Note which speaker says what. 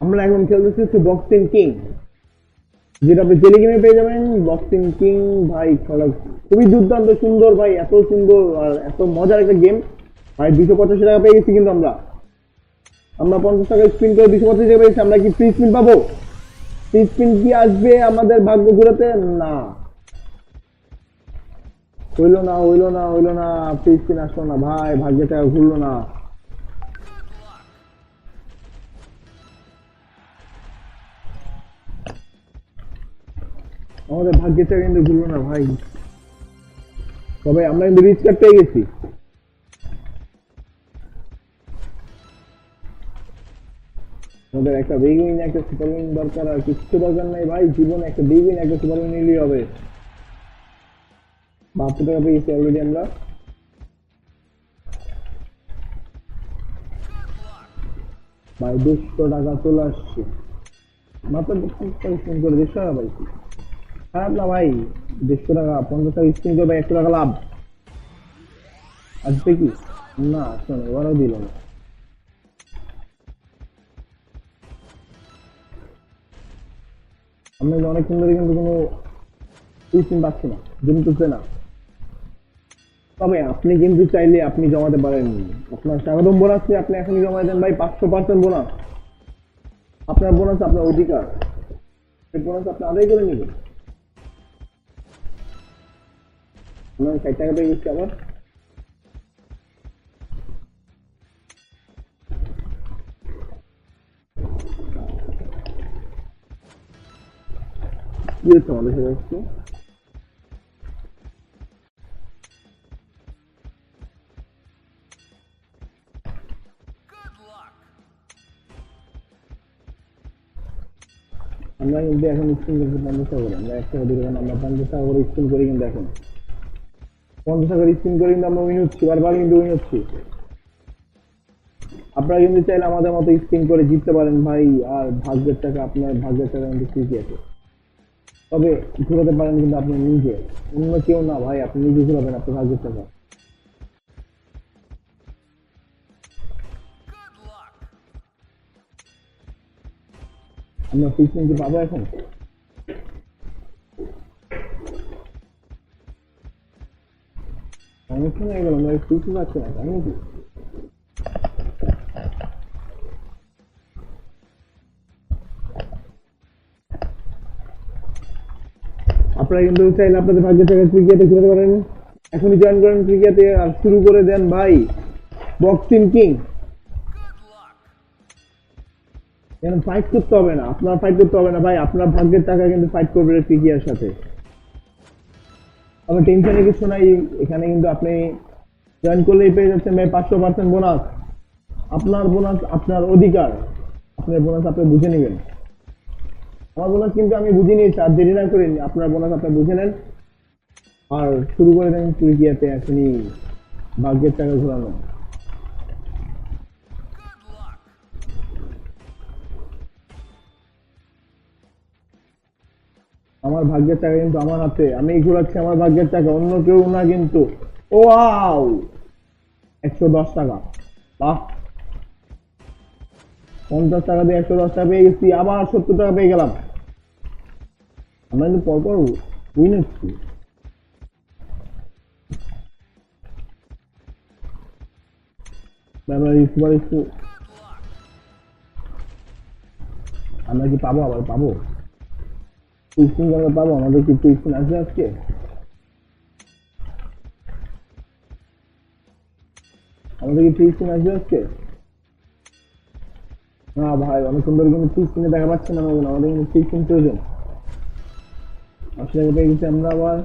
Speaker 1: আমরা এখন খেলতেছি হচ্ছে বক্সিং কিং যেটা আপনি টেলিগেমে পেয়ে যাবেন। বক্সিং কিং ভাই খেলা খুবই দুর্দান্ত, সুন্দর, ভাই, এত সুন্দর আর এত মজার একটা গেম ভাই, দুশো পঁচাশি টাকা পেয়ে গেছি কিন্তু আমরা। আমরা পঞ্চাশ টাকা স্পিন করে দুশো পঁচাশি টাকা পেয়েছি আমরা কি ফ্রি স্পিন পাবো? ফ্রি স্পিন কি আসবে আমাদের ভাগ্য ঘুরাতে? না। হইল না হইল না হইল না। ফ্রি স্পিন আসলো না, ভাই ভাগ্যে টাকা ঘুরলো না। আমাদের ভাগ্যেটা কিন্তু ঘুরলো না ভাই। তবে আমরা কিন্তু রিচ কার্ড পেয়ে গেছি। আমাদের একটা বিগ উইন একটা সুপার উইন দরকার, আর কিচ্ছু দরকার নাই ভাই। জীবনে একটা বিগ উইন একটা সুপার উইন নিলেই হবে। টাকা পেয়ে গেছি অলরেডি আমরা। ভাই, দুশো টাকা চলে আসছে। মাত্র স্পিন করে টাকা পাইছি খারাপ না ভাই দেড়শো টাকা, পঞ্চাশ টাকা স্পিন করে ভাই একশো টাকা লাভ। আসবে কি? না আসবে না এবারও দিল না। কিন্তু অনেকক্ষণ ধরে কিন্তু কোনো স্পিন পাচ্ছি না জমতেছে না। তবে আপনি কিন্তু চাইলে আপনি জমাতে পারেন। আপনার স্বাগতম বোনাস আপনি এখনই জমা দেন। ভাই, পাঁচশো পার্সেন্ট বোনাস আপনার বোনাস আপনার অধিকার। সেই বোনাস আপনি আদায় করে নেবেন। আমরা ষাট টাকা পেয়ে গেছি আবার কি হচ্ছে আমাদের সাথে আজকে? আমরা কিন্তু এখন স্কুল করছি পঞ্চাশ টাকা করে আমরা এক টাকা দুটো টাকা আমরা পঞ্চাশ টাকা করে স্কুল করি কিন্তু এখন পঞ্চাশ টাকা স্কুল করে কিন্তু আমরা উইন হচ্ছি, বারবার কিন্তু উইন হচ্ছি। আপনারা কিন্তু চাইলে আমাদের মতো স্পিন করে জিততে পারেন ভাই, আর ভাগ্যের টাকা আপনার ভাগ্যের টাকা কিন্তু ঠিকই আছে। তবে ঘুরাতে পারেন কিন্তু আপনি নিজে। অন্য কেউ না ভাই, আপনি নিজে ঘুরাবেন আপনার ভাগ্যের টাকা। আমরা ফিক্সিং কি পাবো এখন? অনেকক্ষণ হয়ে গেল আমরা ফিক্সিং পাচ্ছি না তাই নাকি আপনারা কিন্তু চাইলে আপনাদের ভাগ্যের টাকা ক্রিকেটে খেলতে পারেন। এখনই জয়েন করেন ক্রিকেটে আর শুরু করে দেন ভাই বক্সিং কিং ফাইট করতে হবে না? আপনার ফাইট করতে হবে না ভাই, আপনার ভাগ্যের টাকা কিন্তু ফাইট করবে ক্রিকেটের সাথে। তবে টেনশনে কিছু নাই। এখানে কিন্তু আপনি জয়েন করলেই পেয়ে যাচ্ছেন ভাই পাঁচশো পার্সেন্ট বোনাস আপনার বোনাস আপনার অধিকার। আপনার বোনাস আপনি বুঝে নেবেন। আমার বোনাস কিন্তু আমি বুঝে নিয়েছি, আর দেরি না করে আপনার বোনাস আপনি বুঝে নেন। আর শুরু করে দেন ক্রিকেটে এখনই ভাগ্যের টাকা ঘোরানো। আমার ভাগ্যের টাকা কিন্তু আমার হাতে। আমি ঘোরাচ্ছি আমার ভাগ্যের টাকা, অন্য কেউ না কিন্তু। ও আও একশো দশ টাকা। বাহ! পঞ্চাশ টাকা দিয়ে একশো দশ টাকা পেয়ে গেছি, আবার সত্তর টাকা পেয়ে গেলাম। আমরা কিন্তু পরপর উইন হচ্ছি। আমরা কি পাবো? আবার পাবো? পাবো আমাদের কি টিউশন আসবে আজকে। আমাদের কি আজকে। না ভাই, অনেক সুন্দর কিন্তু দেখা পাচ্ছে না, আমাদের কিন্তু টিউশন প্রয়োজন। আসলে আমরা আবার